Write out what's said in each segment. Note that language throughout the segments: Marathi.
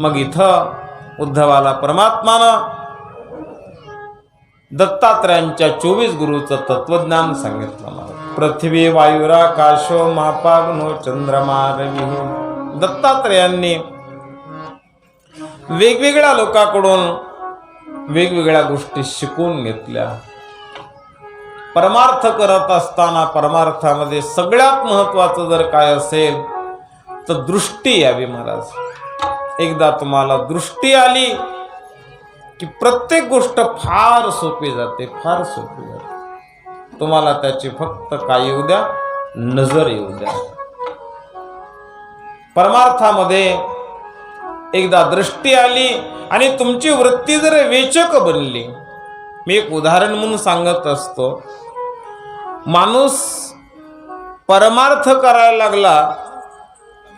मग इथं उद्धवाला परमात्मानं दत्तात्रयांच्या चोवीस गुरुचं तत्वज्ञान सांगितलं मला. पृथ्वी वायुराकाशो महापाग्नो चंद्रमा रवी. दत्तात्रयांनी वेगवेगळ्या लोकांकडून वेगवेगळ्या गोष्टी शिकून घेतल्या. परमार्थ करत असताना परमार्थामध्ये सगळ्यात महत्वाचं जर काय असेल तर दृष्टी यावी महाराज. एकदा तुम्हाला दृष्टी आली की प्रत्येक गोष्ट फार सोपी जाते फार सोपी जाते. तुम्हाला त्याची फक्त काय येऊ द्या नजर येऊ द्या. परमार्थामध्ये एकदा दृष्टी आली आणि तुमची वृत्ती जर वेचक बनली. मी एक उदाहरण म्हणून सांगत असतो. माणूस परमार्थ करायला लागला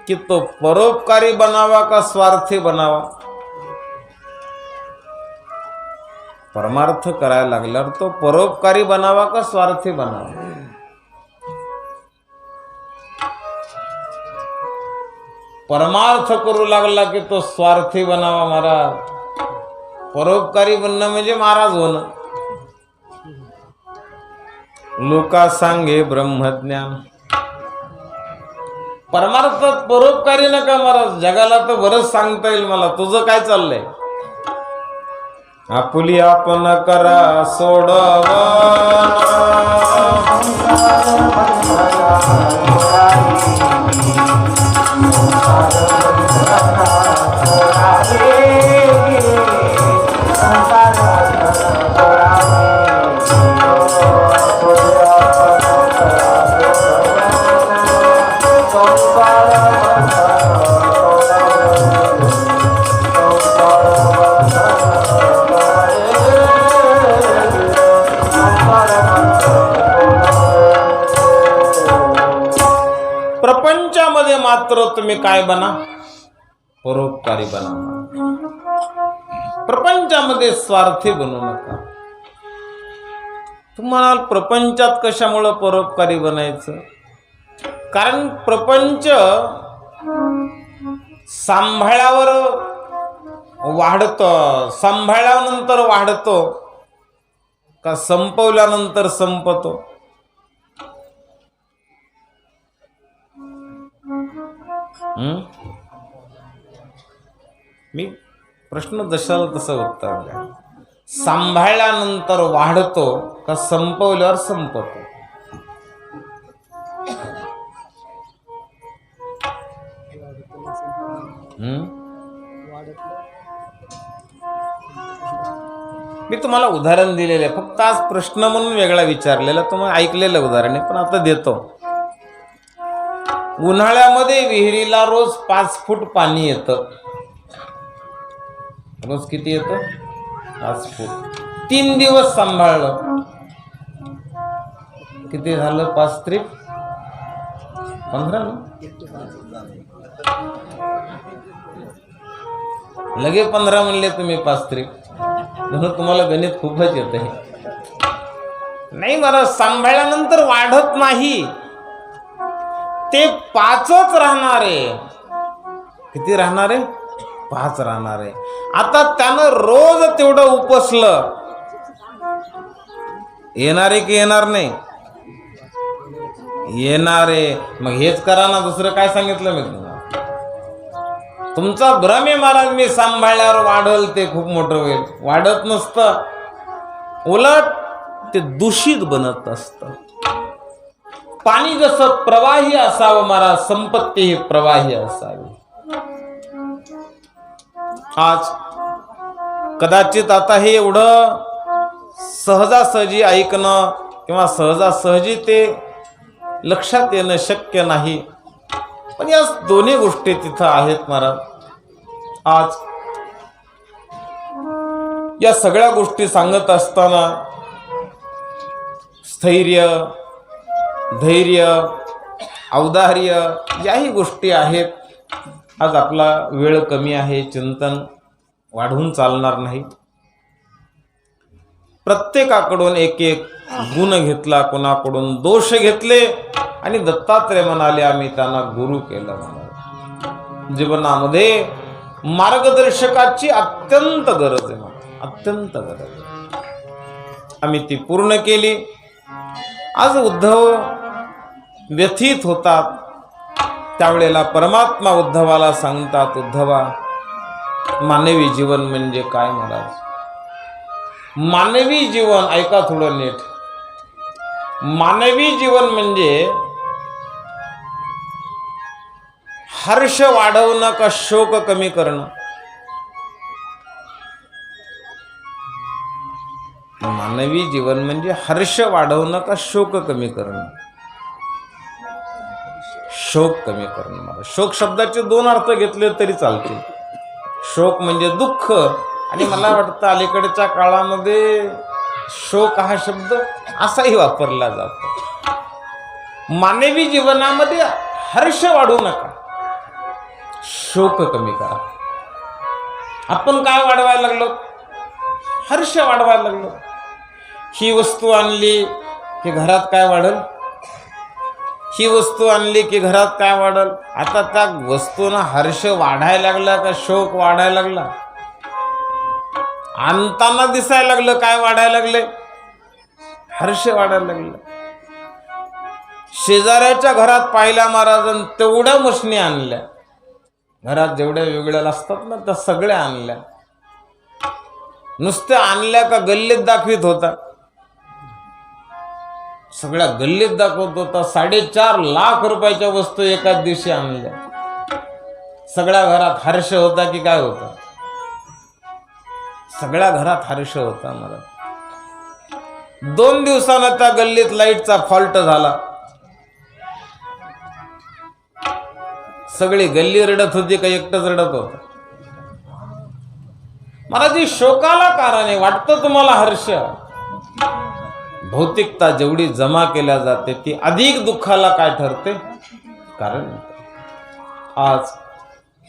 की तो परोपकारी बनावा का स्वार्थी बनावा? परमार्थ करायला लागल्यावर तो परोपकारी बनावा का स्वार्थी बनावा? परमार्थ करू लागला की तो स्वार्थी बनावा महाराज. परोपकारी बनणं म्हणजे महाराज होणं. लोका सांगे ब्रह्मज्ञान. परमार्थात परोपकारी नका महाराज. जगाला तर बरंच सांगता येईल मला. तुझं काय चाललंय? आपुली आपण करा सोडव. तुम्ही काय बना? परोपकारी बना. प्रपंचामध्ये स्वार्थी बनू नका. तुम्हाला प्रपंचात कशामुळं परोपकारी बनायचं? कारण प्रपंच सांभाळ्यावर वाढतं. सांभाळल्यानंतर वाढतो का संपवल्यानंतर संपतो? मी प्रश्न जशाला तसं उत्तर द्या. सांभाळल्यानंतर वाढतो का संपवल्यावर संपतो? मी तुम्हाला उदाहरण दिलेलं आहे. फक्त आज प्रश्न म्हणून वेगळा विचारलेला तुम्हाला ऐकलेलं उदाहरण आहे पण आता देतो. उन्हाळ्यामध्ये विहिरीला रोज पाच फूट पाणी येतं. रोज किती येतं? पाच फूट. तीन दिवस सांभाळलं. किती झालं? पाच त्रिक पंधरा ना? लगे पंधरा म्हणले तुम्ही पाच त्रिक म्हणून तुम्हाला गणित खूपच येत आहे नाही मला सांभाळल्यानंतर वाढत नाही. ते पाचच राहणार आहे. किती राहणार आहे? पाच राहणार आहे. आता त्यानं रोज तेवढं उपसलं. येणार आहे की येणार नाही? येणार आहे. मग हेच करा ना दुसरं काय सांगितलं मी तुम्हाला? तुमचा भ्रम आहे महाराज मी सांभाळल्यावर वाढल ते खूप मोठं होईल. वाढत नसतं. उलट ते दूषित बनत असतं. पाणी जसं प्रवाही असावं महाराज संपत्ती ही प्रवाही असावी. आज कदाचित आता हे एवढं सहजासहजी ऐकणं किंवा सहजासहजी ते लक्षात येणं शक्य नाही. पण या दोन्ही गोष्टी तिथं आहेत महाराज आज या सगळ्या गोष्टी सांगत असताना स्थैर्य धैर्य औदार्य याही गोष्टी आहेत. आज आपला वेळ कमी आहे चिंतन वाढवून चालणार नाही. प्रत्येकाकडून एक एक गुण घेतला कोणाकडून दोष घेतले आणि दत्तात्रय म्हणाले आम्ही त्यांना गुरु केलं म्हणाले जीवनामध्ये मार्गदर्शकाची अत्यंत गरज आहे मला अत्यंत गरज आहे. आम्ही ती पूर्ण केली. आज उद्धव व्यथित होतात. त्यावेळेला परमात्मा उद्धवाला सांगतात उद्धवा मानवी जीवन म्हणजे काय महाराज? मानवी जीवन ऐका थोडं नीट. मानवी जीवन म्हणजे हर्ष वाढवणं का शोक कमी करणं? मानवी जीवन म्हणजे हर्ष वाढवणं का शोक कमी करणं? शोक कमी करणं मला. शोक शब्दाचे दोन अर्थ घेतले तरी चालतील. शोक म्हणजे दुःख. आणि मला वाटतं अलीकडच्या काळामध्ये शोक हा शब्द असाही वापरला जातो. मानवी जीवनामध्ये हर्ष वाढू नका. शोक कमी करा. आपण काय वाढवायला लागलो? हर्ष वाढवायला लागलो. ही वस्तू आणली की घरात काय वाढल? ही वस्तू आणली की घरात काय वाढल? आता त्या वस्तूनं हर्ष वाढायला लागला का शोक वाढायला लागला? आणताना दिसायला लागलं काय वाढायला लागले? हर्ष वाढायला लागलं. शेजाऱ्याच्या घरात पाहिला महाराजांनी तेवढ्या मशनी आणल्या. घरात जेवढ्या वेगळ्या असतात ना त्या सगळ्या आणल्या. नुसत्या आणल्या का गल्लीत दाखवित होता. सगळ्या गल्लीत दाखवत होता. साडेचार लाख रुपयाच्या वस्तू एकाच दिवशी आणल्या. सगळ्या घरात हर्ष होता की काय होता? सगळ्या घरात हर्ष होता मला. दोन दिवसानं त्या गल्लीत लाईटचा फॉल्ट झाला. सगळी गल्ली रडत होती का एकटंच रडत होत? मला जी शोकाला कारण आहे वाटतं तुम्हाला हर्ष? भौतिकता जेवढी जमा केल्या जाते ती अधिक दुःखाला काय ठरते? कारण आज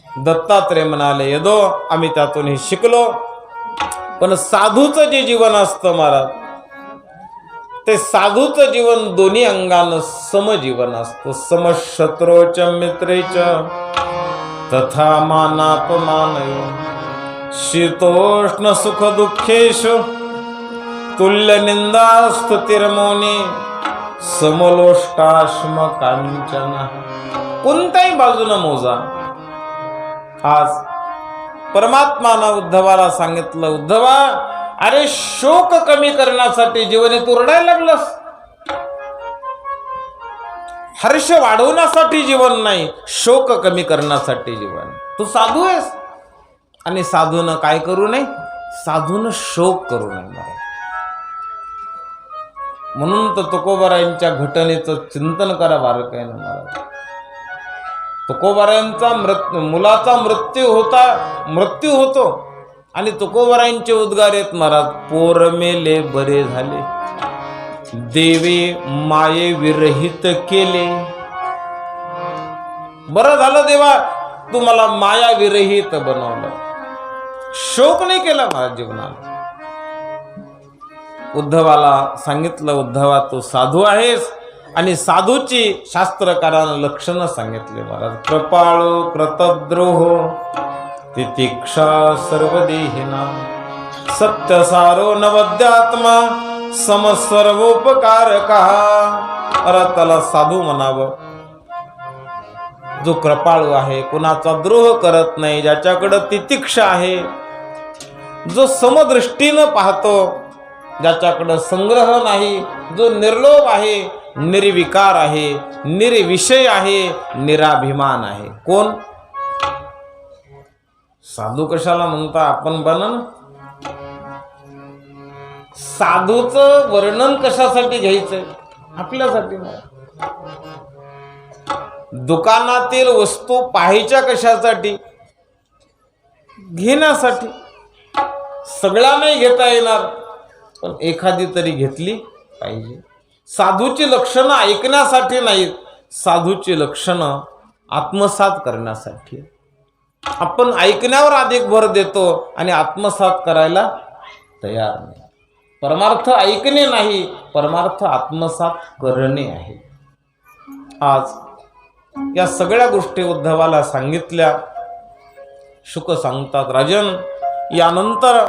दत्तात्रय म्हणाले यदो आम्ही त्यातून हे शिकलो. पण साधूचं जे जीवन असतं महाराज ते साधूचं जीवन दोन्ही अंगानं समजीवन असतं. समशत्रोच मित्रेच तथा मानापमान शीतोष्ण सुख दुःखेश तुल्य निंदा स्तुतिर्मोनी समलोष्टाश्म कांचन कोणत्याही बाजूनं मोजा. आज परमात्मानं उद्धवाला सांगितलं उद्धवा अरे शोक कमी करण्यासाठी जीवने तू रडायला लागलंस. हर्ष वाढवण्यासाठी जीवन नाही शोक कमी करण्यासाठी जीवन. तू साधू आहेस. आणि साधून काय करू नये? साधून शोक करू नये. महाराज म्हणून तर तुकोबारायांच्या घटनेचं चिंतन करा बारकाईनं महाराज. तुकोबारायांचा मृत्यू मुलाचा मृत्यू होता मृत्यू होतो. आणि तुकोबारायांचे उद्गार आहेत महाराज पोर मेले बरे झाले. देवे माये विरहित केले. बरं झालं देवा तू मला माया विरहित बनवलं. शोक नाही केला महाराज जीवनाला. उद्धवाला सांगितलं उद्धवा तू साधू आहेस. आणि साधूची शास्त्रकारानं लक्षणं सांगितले महाराज कृपाळो कृतद्रोह तितिक्षा सर्वदेहिना सत्यसारो नवद्यात्मा समसर्वोपकारका अरे त्याला साधू म्हणावं. जो कृपाळू आहे कुणाचा द्रोह करत नाही ज्याच्याकडं तितिक्षा आहे जो समदृष्टीनं पाहतो ज्याच्याकडं संग्रह नाही जो निर्लोभ आहे निर्विकार आहे निर्विषय आहे निराभिमान आहे. कोण? साधू कशाला म्हणता आपण बनन? साधूचं वर्णन कशासाठी घ्यायचं? आपल्यासाठी दुकानातील वस्तू पाहायच्या कशासाठी? घेण्यासाठी. सगळ्या नाही घेता येणार. पण एखादी तरी घेतली पाहिजे. साधूची लक्षणं ऐकण्यासाठी नाहीत साधूची लक्षणं आत्मसात करण्यासाठी. आपण ऐकण्यावर अधिक भर देतो आणि आत्मसात करायला तयार नाही. परमार्थ ऐकणे नाही परमार्थ आत्मसात करणे आहे. आज या सगळ्या गोष्टी उद्धवाला सांगितल्या. शुक सांगतात राजन यानंतर